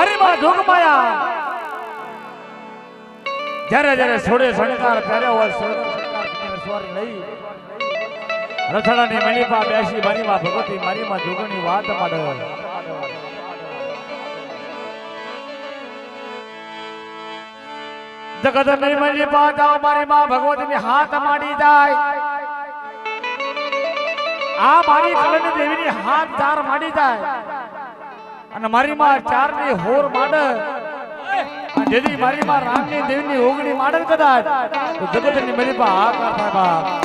મારી માં જોગમાયા જ્યારે જ્યારે છોડે શણકાર પહેર્યો હોય સ્વારી લઈ રથડાની મણીપા બેસી મારી ભગવતી મારી જોગણી વાત પાડે. જગતની મણીપા જાઓ મારી માં ભગવતીની હાથ માડી જાય. આ મારી કલની દેવીની હાથ ચાર માડી જાય. અને મારી માં ચારની હોર માંડે. જેથી મારી માં રામની દેવની ઓગણી માડે કદાચ. તો જગતની મારી પા હા.